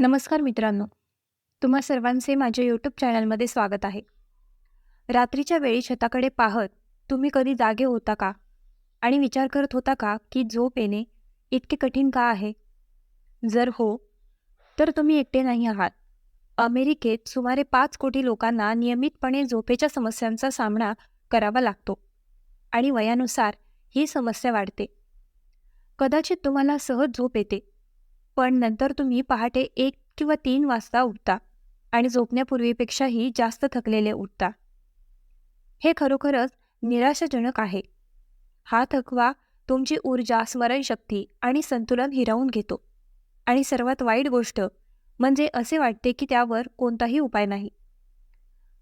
नमस्कार मित्रांनो. तुम्हा सर्वांचे माझ्या यूट्यूब चॅनलमध्ये स्वागत आहे. रात्रीच्या वेळी छताकडे पाहत तुम्ही कधी जागे होता का? आणि विचार करत होता का की झोप येणे इतके कठीण का आहे? जर हो तर तुम्ही एकटे नाही आहात. अमेरिकेत सुमारे पाच कोटी लोकांना नियमितपणे झोपेच्या समस्यांचा सामना करावा लागतो आणि वयानुसार ही समस्या वाढते. कदाचित तुम्हाला सहज झोप येते. पण नंतर तुम्ही पहाटे एक किंवा तीन वाजता उठता आणि झोपण्यापूर्वीपेक्षाही जास्त थकलेले उठता. हे खरोखरच निराशाजनक आहे. हा थकवा तुमची ऊर्जा स्मरणशक्ती आणि संतुलन हिरावून घेतो. आणि सर्वात वाईट गोष्ट म्हणजे असे वाटते की त्यावर कोणताही उपाय नाही.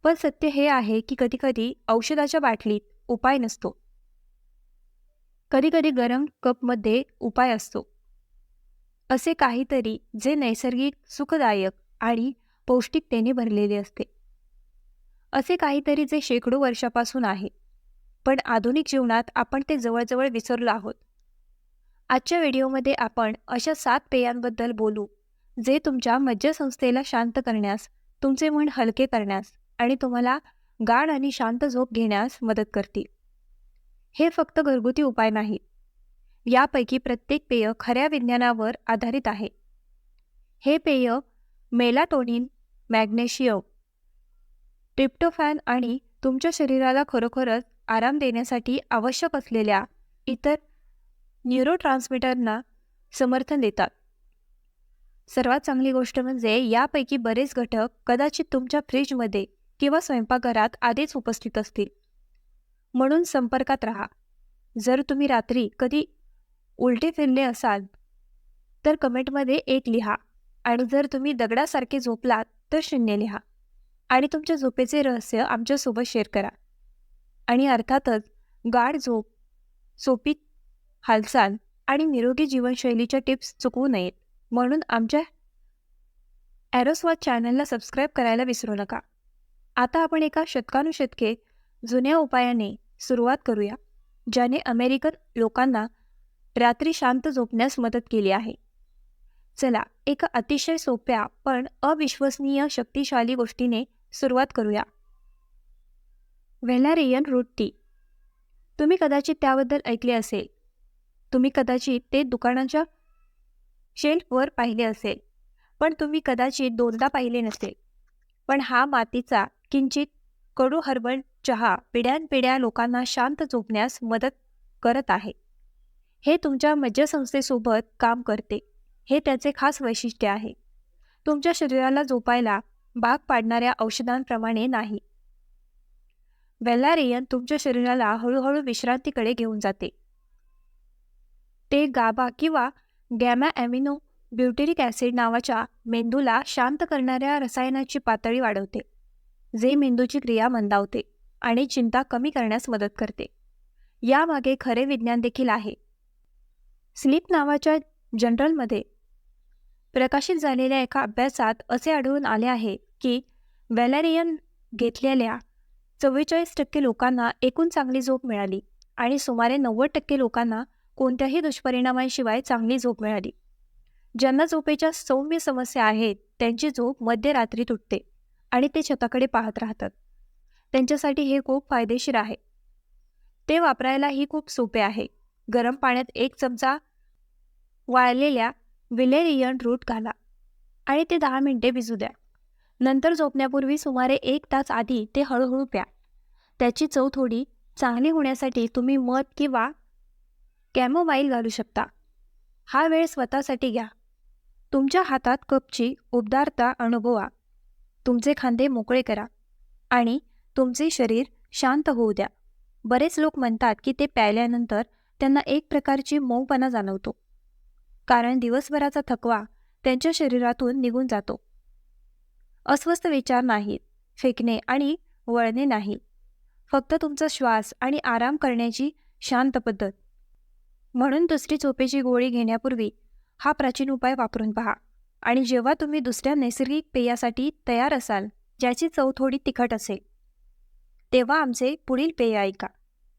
पण सत्य हे आहे की कधीकधी औषधाच्या बाटलीत उपाय नसतो. कधीकधी गरम कपमध्ये उपाय असतो. असे काहीतरी जे नैसर्गिक सुखदायक आणि पौष्टिकतेने भरलेले असते. असे काहीतरी जे शेकडो वर्षापासून आहे. पण आधुनिक जीवनात आपण ते जवळजवळ विसरलो आहोत. आजच्या व्हिडिओमध्ये आपण अशा सात पेयांबद्दल बोलू जे तुमच्या मज्जसंस्थेला शांत करण्यास तुमचे मन हलके करण्यास आणि तुम्हाला गाढ आणि शांत झोप घेण्यास मदत करतील. हे फक्त घरगुती उपाय नाहीत. यापैकी प्रत्येक पेय खऱ्या विज्ञानावर आधारित आहे. हे पेय मेलाटोनिन मॅग्नेशियम ट्रिप्टोफॅन आणि तुमच्या शरीराला खरोखरच आराम देण्यासाठी आवश्यक असलेल्या इतर न्यूरोट्रान्समीटरना समर्थन देतात. सर्वात चांगली गोष्ट म्हणजे यापैकी बरेच घटक कदाचित तुमच्या फ्रीजमध्ये किंवा स्वयंपाकघरात आधीच उपस्थित असतील. म्हणून संपर्कात राहा. जर तुम्ही रात्री कधी उलटे फिरले असाल तर कमेंटमध्ये एक लिहा आणि जर तुम्ही दगडासारखे झोपलात तर शून्य लिहा आणि तुमच्या झोपेचे रहस्य आमच्यासोबत शेअर करा. आणि अर्थातच गाढ झोप सोपी हालचाल आणि निरोगी जीवनशैलीच्या टिप्स चुकवू नयेत. म्हणून आमच्या ॲरोस्वाद चॅनलला सबस्क्राईब करायला विसरू नका. आता आपण एका शतकानुशतके जुन्या उपायाने सुरुवात करूया ज्याने अमेरिकन लोकांना रात्री शांत झोपण्यास मदत केली आहे. चला एका अतिशय सोप्या पण अविश्वसनीय शक्तिशाली गोष्टीने सुरुवात करूया. व्हेलारियन रूट टी तुम्ही कदाचित त्याबद्दल ऐकले असेल. तुम्ही कदाचित ते दुकानाच्या शेल्फवर पाहिले असेल. पण तुम्ही कदाचित दोनदा पाहिले नसेल. पण हा मातीचा किंचित कडू हर्बल चहा पिढ्यानपिढ्या लोकांना शांत झोपण्यास मदत करत आहे. हे तुमच्या मज्जासंस्थेसोबत काम करते. हे त्याचे खास वैशिष्ट्य आहे. तुमच्या शरीराला झोपायला भाग पाडणाऱ्या औषधांप्रमाणे नाही. वेलारियन तुमच्या शरीराला हळूहळू विश्रांतीकडे घेऊन जाते. ते गाबा किंवा गॅमा ॲमिनो ब्युटेरिक ॲसिड नावाच्या मेंदूला शांत करणाऱ्या रसायनाची पातळी वाढवते जे मेंदूची क्रिया मंदावते आणि चिंता कमी करण्यास मदत करते. यामागे खरे विज्ञान देखील आहे. स्लीप नावाच्या जनरलमध्ये प्रकाशित झालेल्या एका अभ्यासात असे आढळून आले आहे की वॅलेरियन घेतलेल्या चव्वेचाळीस टक्के लोकांना एकूण चांगली झोप मिळाली आणि सुमारे नव्वद टक्के लोकांना कोणत्याही दुष्परिणामांशिवाय चांगली झोप मिळाली. ज्यांना झोपेच्या सौम्य समस्या आहेत त्यांची झोप मध्यरात्री तुटते आणि ते छताकडे पाहत राहतात. त्यांच्यासाठी हे खूप फायदेशीर आहे. ते वापरायलाही खूप सोपे आहे. गरम पाण्यात एक चमचा वाळलेल्या विलेरियन रूट घाला आणि ते दहा मिनिटे भिजू द्या. नंतर झोपण्यापूर्वी सुमारे एक तास आधी ते हळूहळू प्या. त्याची चव थोडी चांगली होण्यासाठी तुम्ही मध किंवा कॅमोमाईल घालू शकता. हा वेळ स्वतःसाठी घ्या. तुमच्या हातात कपची उबदारता अनुभवा. तुमचे खांदे मोकळे करा आणि तुमचे शरीर शांत होऊ द्या. बरेच लोक म्हणतात की ते प्यायल्यानंतर त्यांना एक प्रकारची मऊपणा जाणवतो. कारण दिवसभराचा थकवा त्यांच्या शरीरातून निघून जातो. अस्वस्थ विचार नाहीत फेकणे आणि वळणे नाही फक्त तुमचा श्वास आणि आराम करण्याची शांत पद्धत. म्हणून दुसरी झोपेची गोळी घेण्यापूर्वी हा प्राचीन उपाय वापरून पहा आणि जेव्हा तुम्ही दुसऱ्या नैसर्गिक पेयासाठी तयार असाल ज्याची चव थोडी तिखट असेल तेव्हा आमचे पुढील पेय ऐका.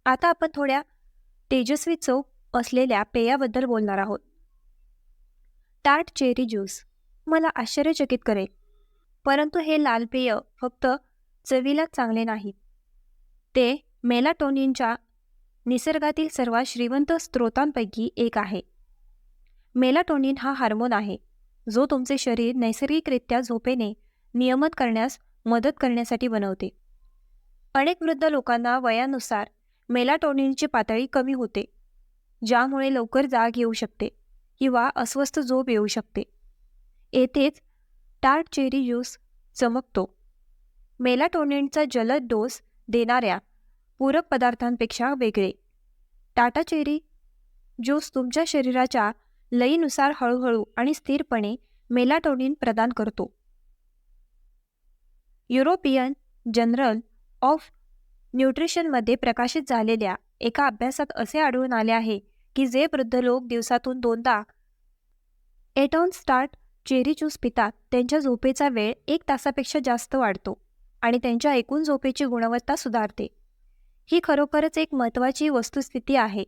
आता आपण थोड्या तेजस्वी चव असलेल्या पेयाबद्दल बोलणार आहोत. Tart cherry juice. मला आश्चर्यचकित करेल. परंतु हे लाल पेय फक्त चवीला चांगले नाही. ते मेलाटोनिनच्या निसर्गातील सर्वात श्रीमंत स्रोतांपैकी एक आहे. मेलाटोनिन हा हार्मोन आहे जो तुमचे शरीर नैसर्गिकरित्या झोपेने नियमित करण्यास मदत करण्यासाठी बनवते. अनेक वृद्ध लोकांना वयानुसार मेलाटोनिनची पातळी कमी होते ज्यामुळे लवकर जाग येऊ शकते. किंवा अस्वस्थ झोप येऊ शकते. येथेच टार्ट चेरी ज्यूस चमकतो. मेलाटोनिनचा जलद डोस देणाऱ्या पूरक पदार्थांपेक्षा वेगळे. टाटा चेरी ज्यूस तुमच्या शरीराच्या लयीनुसार हळूहळू आणि स्थिरपणे मेलाटोनिन प्रदान करतो. युरोपियन जनरल ऑफ न्यूट्रिशनमध्ये प्रकाशित झालेल्या एका अभ्यासात असे आढळून आले आहे की जे वृद्ध लोक दिवसातून दोनदा एटॉन स्टार्ट चेरी ज्यूस पितात त्यांच्या झोपेचा वेळ एक तासापेक्षा जास्त वाढतो आणि त्यांच्या एकूण झोपेची गुणवत्ता सुधारते. ही खरोखरच एक महत्त्वाची वस्तुस्थिती आहे.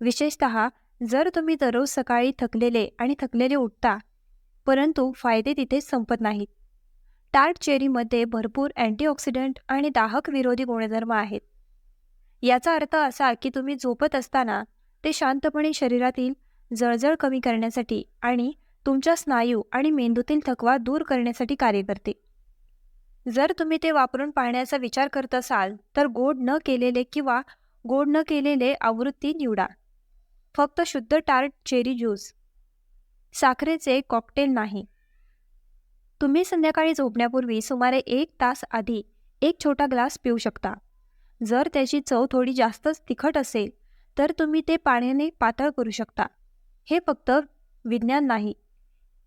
विशेषत जर तुम्ही दररोज सकाळी थकलेले आणि थकलेले उठता परंतु फायदे तिथेच संपत नाहीत. टार्ट चेरीमध्ये भरपूर अँटीऑक्सिडंट आणि दाहक विरोधी गुणधर्म आहेत. याचा अर्थ असा की तुम्ही झोपत असताना ते शांतपणे शरीरातील जळजळ कमी करण्यासाठी आणि तुमच्या स्नायू आणि मेंदूतील थकवा दूर करण्यासाठी कार्य करते. जर तुम्ही ते वापरून पाहण्याचा विचार करत असाल तर गोड न केलेले किंवा गोड न केलेले आवृत्ती निवडा. फक्त शुद्ध टार्ट चेरी ज्यूस. साखरेचे कॉकटेल नाही. तुम्ही संध्याकाळी झोपण्यापूर्वी सुमारे एक तास आधी एक छोटा ग्लास पिऊ शकता. जर त्याची चव थोडी जास्तच तिखट असेल तर तुम्ही ते पाण्याने पातळ करू शकता. हे फक्त विज्ञान नाही.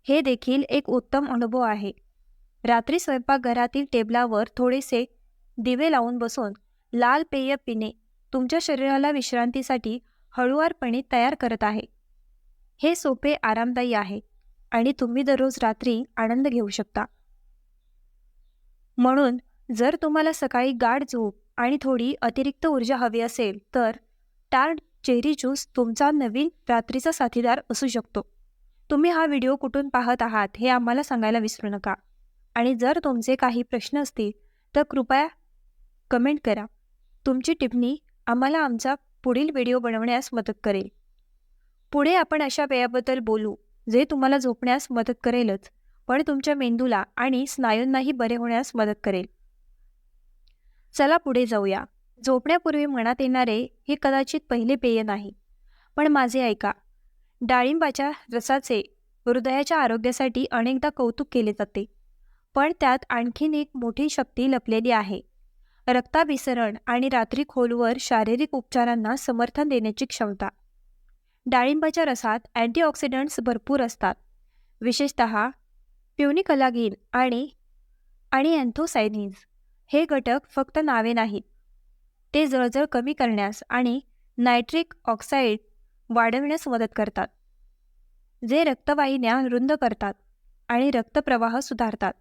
हे देखील एक उत्तम अनुभव आहे. रात्री स्वयंपाकघरातील टेबलावर थोडेसे दिवे लावून बसून लाल पेय पिणे तुमच्या शरीराला विश्रांतीसाठी हळुवारपणे तयार करत आहे. हे सोपे आरामदायी आहे आणि तुम्ही दररोज रात्री आनंद घेऊ शकता. म्हणून जर तुम्हाला सकाळी गाढ झोप आणि थोडी अतिरिक्त ऊर्जा हवी असेल तर टार्ड चेरी ज्यूस तुमचा नवीन रात्रीचा साथीदार असू शकतो. तुम्ही हा व्हिडिओ कुठून पाहत आहात हे आम्हाला सांगायला विसरू नका. आणि जर तुमचे काही प्रश्न असतील तर कृपया कमेंट करा. तुमची टिप्पणी आम्हाला आमचा पुढील व्हिडिओ बनवण्यास मदत करेल. पुढे आपण अशा पेयाबद्दल बोलू जे तुम्हाला झोपण्यास मदत करेलच पण तुमच्या मेंदूला आणि स्नायूंनाही बरे होण्यास मदत करेल. चला पुढे जाऊया. झोपण्यापूर्वी मनात येणारे हे कदाचित पहिले पेय नाही. पण माझे ऐका. डाळिंबाच्या रसाचे हृदयाच्या आरोग्यासाठी अनेकदा कौतुक केले जाते. पण त्यात आणखीन एक मोठी शक्ती लपलेली आहे. रक्ताभिसरण आणि रात्री खोलवर शारीरिक उपचारांना समर्थन देण्याची क्षमता. डाळिंबाच्या रसात अँटीऑक्सिडंट्स भरपूर असतात. विशेषत प्युनिकलागिन आणि आणि अँथोसायनिन्स. हे घटक फक्त नावे नाहीत. ते जळजळ कमी करण्यास आणि नायट्रिक ऑक्साईड वाढविण्यास मदत करतात. जे रक्तवाहिन्या रुंद करतात आणि रक्तप्रवाह सुधारतात.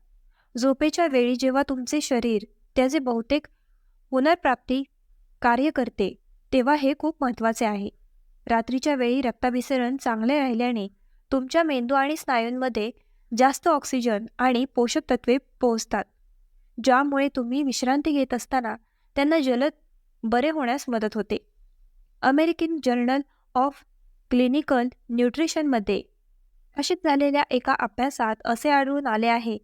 झोपेच्या वेळी जेव्हा तुमचे शरीर त्याचे बहुतेक पुनर्प्राप्ती कार्य करते तेव्हा हे खूप महत्त्वाचे आहे. रात्रीच्या वेळी रक्ताभिसरण चांगले राहिल्याने तुमच्या मेंदू आणि स्नायूंमध्ये जास्त ऑक्सिजन आणि पोषक तत्वे पोहोचतात ज्यामुळे तुम्ही विश्रांती घेत असताना त्यांना जलद बरे होण्यास मदत होते. अमेरिकन जर्नल ऑफ क्लिनिकल न्यूट्रिशनमध्ये प्रकाशित झालेल्या एका अभ्यासात असे आढळून आले आहे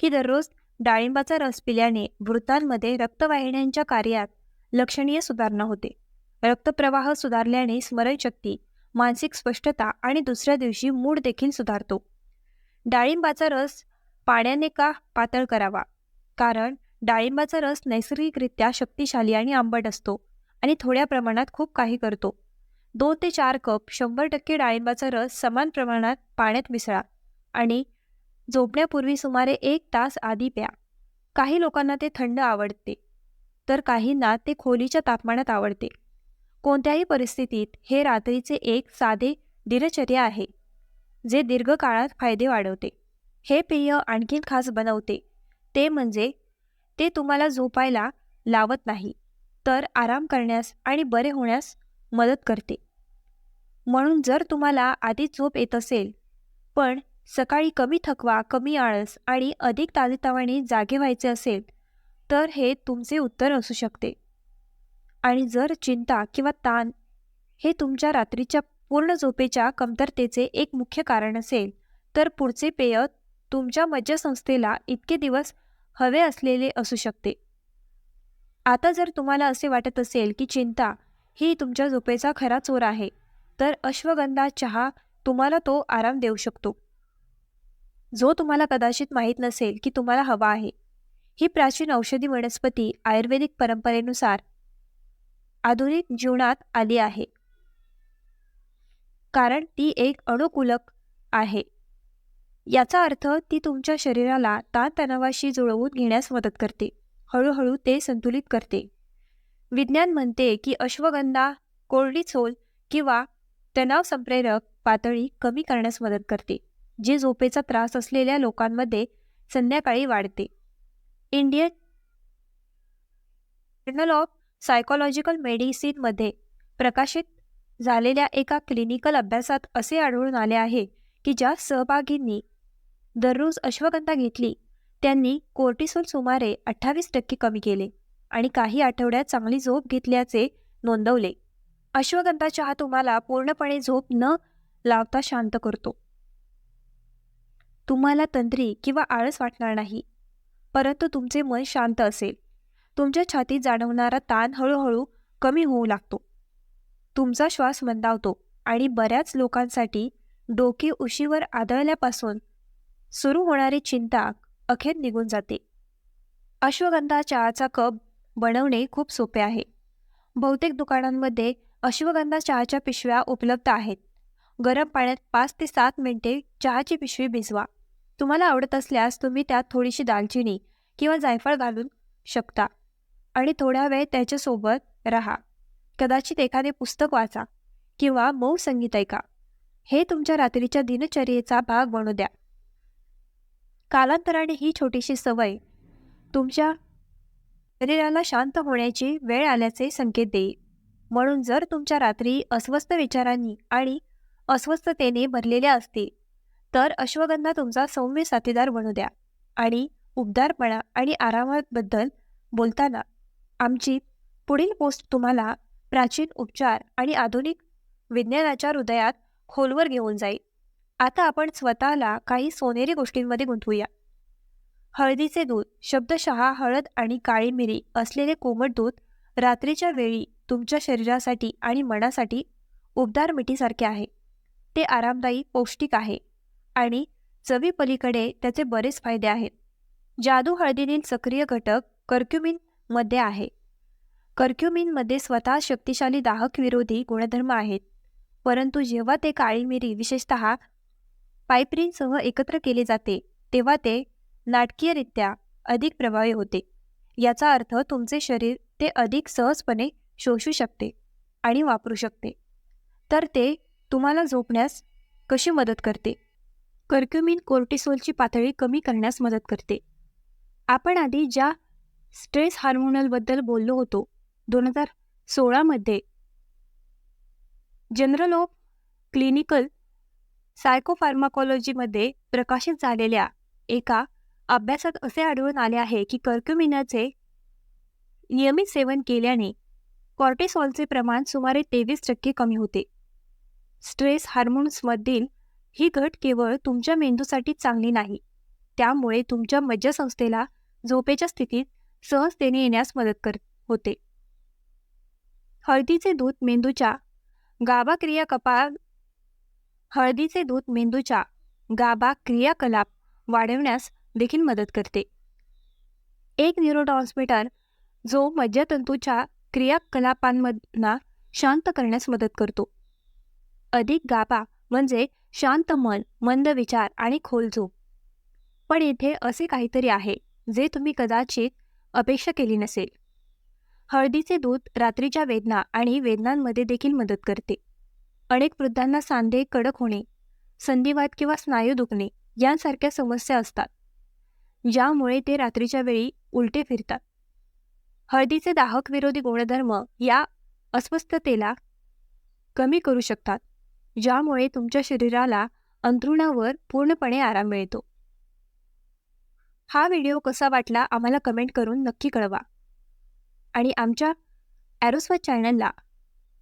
की दररोज डाळिंबाचा रस पिल्याने वृत्तांमध्ये रक्तवाहिन्यांच्या कार्यात लक्षणीय सुधारणा होते. रक्तप्रवाह सुधारल्याने स्मरणशक्ती मानसिक स्पष्टता आणि दुसऱ्या दिवशी मूड देखील सुधारतो. डाळिंबाचा रस पाण्याने का पातळ करावा? कारण डाळिंबाचा रस नैसर्गिकरित्या शक्तिशाली आणि आंबट असतो आणि थोड्या प्रमाणात खूप काही करतो. दोन ते चार कप शंभर टक्के डाळिंबाचा रस समान प्रमाणात पाण्यात मिसळा आणि झोपण्यापूर्वी सुमारे एक तास आधी प्या. काही लोकांना ते थंड आवडते तर काहींना ते खोलीच्या तापमानात आवडते. कोणत्याही परिस्थितीत हे रात्रीचे एक साधे दिनचर्या आहे जे दीर्घकाळात फायदे वाढवते. हे पेय आणखीन खास बनवते ते म्हणजे ते तुम्हाला झोपायला लावत नाही. तर आराम करण्यास आणि बरे होण्यास मदत करते. म्हणून जर तुम्हाला आधीच झोप येत असेल पण सकाळी कमी थकवा कमी आळस आणि अधिक ताजेतवाने जागे व्हायचे असेल तर हे तुमचे उत्तर असू शकते. आणि जर चिंता किंवा ताण हे तुमच्या रात्रीच्या पूर्ण झोपेच्या कमतरतेचे एक मुख्य कारण असेल तर पुढचे पेय तुमच्या मज्जासंस्थेला इतके दिवस हवे असलेले असू शकते. आता जर तुम्हाला असे वाटत असेल की चिंता ही तुमच्या झोपेचा खरा चोर आहे तर अश्वगंधा चहा तुम्हाला तो आराम देऊ शकतो. जो तुम्हाला कदाचित माहीत नसेल की तुम्हाला हवा आहे. ही प्राचीन औषधी वनस्पती आयुर्वेदिक परंपरेनुसार आधुनिक जीवनात आली आहे. कारण ती एक अनुकूलक आहे. याचा अर्थ ती तुमच्या शरीराला ताणतणावाशी जुळवून घेण्यास मदत करते. हळूहळू ते संतुलित करते. विज्ञान म्हणते की अश्वगंधा कोर्डिसोल किंवा तणाव संप्रेरक पातळी कमी करण्यास मदत करते जे झोपेचा त्रास असलेल्या लोकांमध्ये संध्याकाळी वाढते. इंडियन जर्नल ऑफ सायकोलॉजिकल मेडिसिनमध्ये प्रकाशित झालेल्या एका क्लिनिकल अभ्यासात असे आढळून आले आहे की ज्या सहभागींनी दररोज अश्वगंधा घेतली त्यांनी कोर्टिसोल सुमारे अठ्ठावीस टक्के कमी केले आणि काही आठवड्यात चांगली झोप घेतल्याचे नोंदवले. अश्वगंधा चहा तुम्हाला पूर्णपणे झोप न लावता शांत करतो. तुम्हाला तंत्री किंवा आळस वाटणार नाही परंतु तुमचे मन शांत असेल. तुमच्या छातीत जाणवणारा ताण हळूहळू कमी होऊ लागतो. तुमचा श्वास मंदावतो आणि बऱ्याच लोकांसाठी डोके उशीवर आदळल्यापासून सुरू होणारी चिंता अखेर निघून जाते. अश्वगंधा चहाचा कप बनवणे खूप सोपे आहे. बहुतेक दुकानांमध्ये अश्वगंधा चहाच्या पिशव्या उपलब्ध आहेत. गरम पाण्यात पाच ते सात मिनिटे चहाची पिशवी भिजवा. तुम्हाला आवडत असल्यास तुम्ही त्यात थोडीशी दालचिनी किंवा जायफळ घालून शकता. आणि थोडा वेळ त्याच्यासोबत राहा. कदाचित एखादे पुस्तक वाचा किंवा मऊ संगीत ऐका. हे तुमच्या रात्रीच्या दिनचर्येचा भाग बनू द्या. कालांतराने ही छोटीशी सवय तुमच्या शरीराला शांत होण्याची वेळ आल्याचे संकेत देईल. म्हणून जर तुमच्या रात्री अस्वस्थ विचारांनी आणि अस्वस्थतेने भरलेल्या असतील तर अश्वगंधा तुमचा सौम्य साथीदार बनू द्या आणि उबदारपणा आणि आरामाबद्दल बोलताना आमची पुढील पोस्ट तुम्हाला प्राचीन उपचार आणि आधुनिक विज्ञानाच्या हृदयात खोलवर घेऊन जाईल. आता आपण स्वतःला काही सोनेरी गोष्टींमध्ये गुंतवूया. हळदीचे दूध शब्दशः हळद आणि काळी मिरी असलेले कोमट दूध रात्रीच्या वेळी तुमच्या शरीरासाठी आणि मनासाठी उबदार मिठीसारखे आहे. ते आरामदायी पौष्टिक आहे आणि चवीपलीकडे त्याचे बरेच फायदे आहेत. जादू हळदीतील सक्रिय घटक कर्क्युमिनमध्ये आहे. कर्क्युमिनमध्ये स्वतः शक्तिशाली दाहक विरोधी गुणधर्म आहेत. परंतु जेव्हा ते काळी मिरी विशेषत पायप्रिनसह एकत्र केले जाते तेव्हा ते नाटकीयरित्या अधिक प्रभावी होते. याचा अर्थ तुमचे शरीर ते अधिक सहजपणे शोषू शकते आणि वापरू शकते. तर ते तुम्हाला झोपण्यास कशी मदत करते? कर्क्युमिन कोर्टिसोलची पातळी कमी करण्यास मदत करते. आपण आधी ज्या स्ट्रेस हार्मोनलबद्दल बोललो होतो दोन हजार सोळामध्ये जनरल ऑफ क्लिनिकल सायकोफार्माकॉलॉजीमध्ये प्रकाशित झालेल्या एका अभ्यासात असे आढळून आले आहे की कर्क्युमिनाचे नियमित सेवन केल्याने कॉर्टेसॉलचे प्रमाण सुमारे तेवीस टक्के कमी होते. स्ट्रेस हार्मोन्समधील ही घट केवळ तुमच्या मेंदूसाठी चांगली नाही त्यामुळे तुमच्या मज्जासंस्थेला झोपेच्या स्थितीत सहजतेने येण्यास मदत कर होते. हळदीचे दूध मेंदूच्या गाभा क्रियाकपा हळदीचे दूध मेंदूच्या गाबा क्रियाकलाप वाढवण्यास देखील मदत करते. एक न्यूरोट्रान्समीटर जो मज्जातंतूच्या क्रियाकलापांमधना शांत करण्यास मदत करतो. अधिक गाबा म्हणजे शांत मन मंद विचार आणि खोल झोप. पण येथे असे काहीतरी आहे जे तुम्ही कदाचित अपेक्षा केली नसेल. हळदीचे दूध रात्रीच्या वेदना आणि वेदनांमध्ये देखील मदत करते. अनेक वृद्धांना सांधे कडक होणे संधिवात किंवा स्नायू दुखणे यांसारख्या समस्या असतात. ज्यामुळे ते रात्रीच्या वेळी उलटे फिरतात. हळदीचे दाहक विरोधी गुणधर्म या अस्वस्थतेला कमी करू शकतात ज्यामुळे तुमच्या शरीराला अंथरुणावर पूर्णपणे आराम मिळतो. हा व्हिडिओ कसा वाटला आम्हाला कमेंट करून नक्की कळवा. आणि आमच्या ॲरोस्वा चॅनलला